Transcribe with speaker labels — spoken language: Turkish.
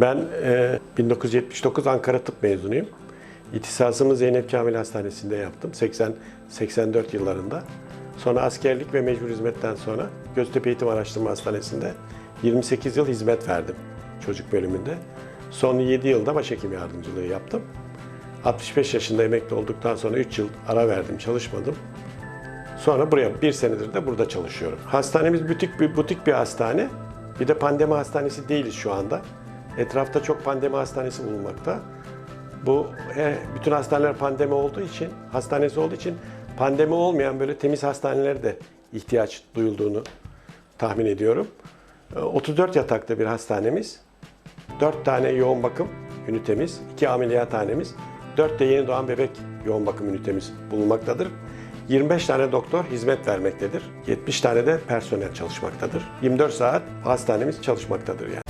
Speaker 1: Ben e, 1979 Ankara Tıp mezunuyum. İhtisasımı Zeynep Kamil Hastanesi'nde yaptım 80-84 yıllarında. Sonra askerlik ve mecbur hizmetten sonra Göztepe Eğitim Araştırma Hastanesi'nde 28 yıl hizmet verdim çocuk bölümünde. Son 7 yılda başhekim yardımcılığı yaptım. 65 yaşında emekli olduktan sonra 3 yıl ara verdim, çalışmadım. Sonra buraya bir senedir de burada çalışıyorum. Hastanemiz butik bir butik bir hastane. Bir de pandemi hastanesi değiliz şu anda. Etrafta çok pandemi hastanesi bulunmakta. Bu he, bütün hastaneler pandemi olduğu için, hastanesi olduğu için pandemi olmayan böyle temiz hastanelere de ihtiyaç duyulduğunu tahmin ediyorum. Ee, 34 yataklı bir hastanemiz. 4 tane yoğun bakım ünitemiz, 2 ameliyathanemiz, 4 de yeni doğan bebek yoğun bakım ünitemiz bulunmaktadır. 25 tane doktor hizmet vermektedir. 70 tane de personel çalışmaktadır. 24 saat hastanemiz çalışmaktadır yani.